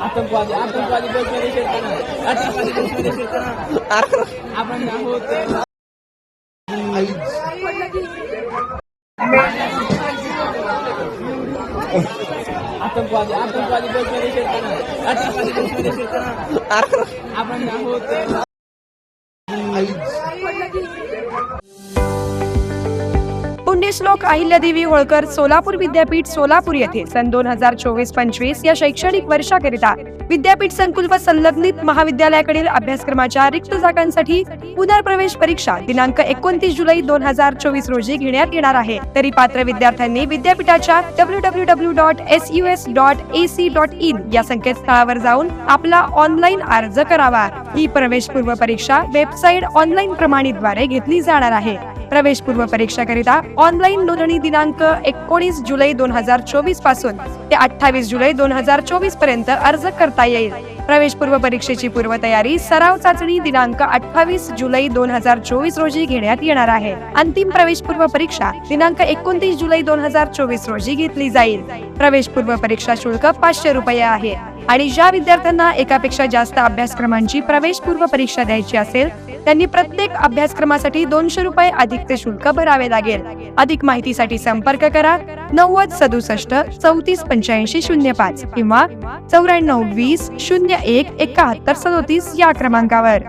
आतंकवादी आतंकवादी देशमध्ये शिरताना आतंकवादी देशमध्ये शिरताना आपण आहोत आतंकवादी आतंकवादी देशमध्ये शिरताना आतंकवादी देशमध्ये शिरताना आपण आहोत पुण्यश्लोक अहिल्यादेवी होळकर सोलापूर विद्यापीठ सोलापूर येथे सन दोन हजार चोवीस पंचवीस या शैक्षणिक वर्षाकरिता विद्यापीठ संकुल व संलग्नित महाविद्यालयाकडील अभ्यासक्रमाच्या रिक्त जागांसाठी पुनर्प्रवेश परीक्षा दिनांक एकोणतीस जुलै दोन हजार चोवीस रोजी घेण्यात येणार आहे. तरी पात्र विद्यार्थ्यांनी विद्यापीठाच्या W W W dot S U S dot A C dot in या संकेतस्थळावर जाऊन आपला ऑनलाईन अर्ज करावा. ही प्रवेशपूर्व परीक्षा वेबसाईट ऑनलाईन प्रमाणीद्वारे घेतली जाणार आहे. प्रवेशपूर्व परीक्षाकरिता ऑनलाईन नोंदणी दिनांक एकोणीस जुलै दोन हजार चोवीसपासून ते अठ्ठावीस जुलै दोन हजार चोवीसपर्यंत अर्ज करता येईल. प्रवेशपूर्व परीक्षेची पूर्वतयारी सराव चाचणी दिनांक अठ्ठावीस जुलै दोन हजार चोवीस रोजी घेण्यात येणार आहे. अंतिम प्रवेशपूर्व परीक्षा दिनांक एकोणतीस जुलै दोन हजार चोवीस रोजी घेतली जाईल. प्रवेशपूर्व परीक्षा शुल्क पाचशे रुपये आहे आणि ज्या विद्यार्थ्यांना एकापेक्षा जास्त अभ्यासक्रमांची प्रवेशपूर्व परीक्षा द्यायची असेल त्यांनी प्रत्येक अभ्यासक्रमासाठी दोनशे रुपये अधिकचे शुल्क भरावे लागेल. अधिक माहितीसाठी संपर्क करा. नव्वद सदुसष्ट चौतीस पंच्याऐंशी शून्य पाच किंवा चौऱ्याण्णव वीस शून्य एक एकाहत्तर सदोतीस या क्रमांकावर.